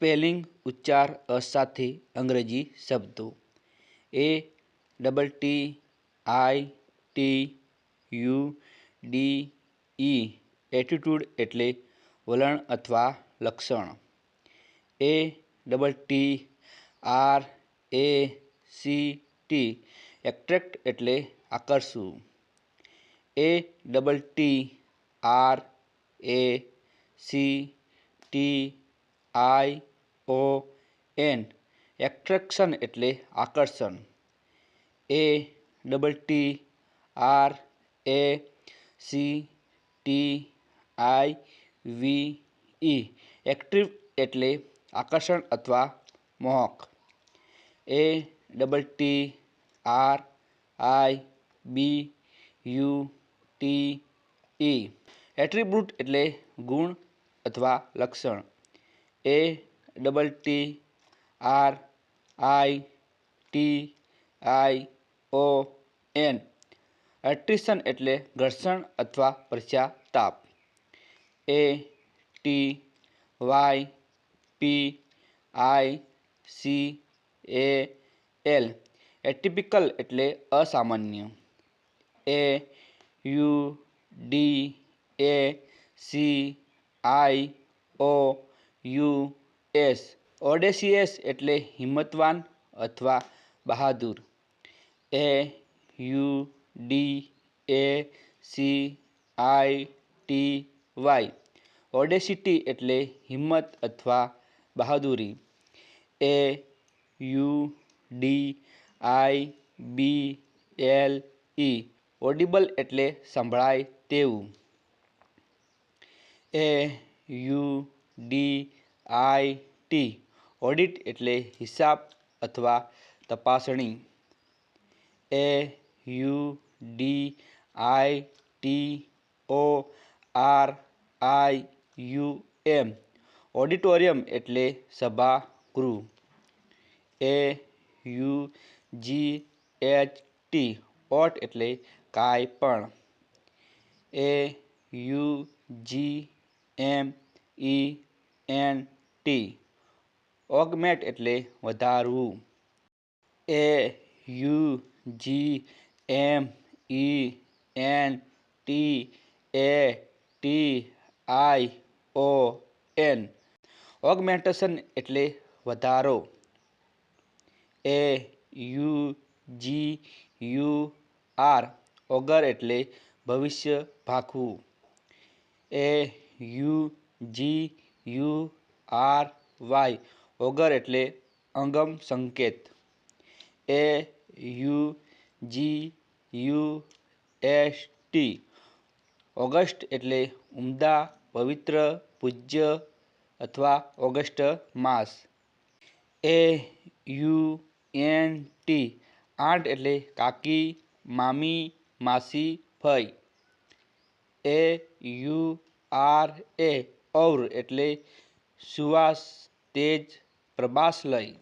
Spelling ઉચ્ચાર અસાથે અંગ્રેજી શબ્દો. A, double T, I, T, U, D, E, attitude એટલે વલણ અથવા લક્ષણ. A, double T, R, A, C, T attract એટલે આકર્ષવું. A, double T, R, A, C, T, I O N attraction એટલે આકર્ષણ. A double T R A C T I V E attractive એટલે આકર્ષણ અથવા મોહક. A double T R I B U T E attribute એટલે ગુણ અથવા લક્ષણ. A double T, R, I, T, I, O, N. Attrition એટલે ઘર્ષણ અથવા પશ્ચાતાપ A, T, Y, P, I, C, A, L. Atypical એટલે અસામાન્ય. A, U, D, A, C, I, O, U S, audacious એટલે હિંમતવાન અથવા બહાદુર. A, U, D, A, C, I, T, Y. Audacity એટલે હિંમત અથવા બહાદુરી. A, U, D, I, B, L, E. Audible એટલે સંભળાય તેવું. A, U, D I T, audit એટલે હિસાબ અથવા તપાસણી. A U D I T O R I U M. Auditorium એટલે સભાગૃહ. A U G H T, aught એટલે કાંઈ પણ A U G M E N T. Augment એટલે વધારવું. A, U, G, M, E, N, T, A, T, I, O, N. Augmentation એટલે વધારો. A, U, G, U, R. Augur એટલે ભવિષ્ય ભાખવું. A, U, G, U R Y augury એટલે અંગમ સંકેત. A U G U S T. August એટલે ઉમદા, પવિત્ર, પૂજ્ય અથવા August mass. A U N T. Aunt એટલે કાકી, મામી, માસી ફઈ એ યુ આર એ. ઔર એટલે સુવાસ તેજ પ્રબાસ લય.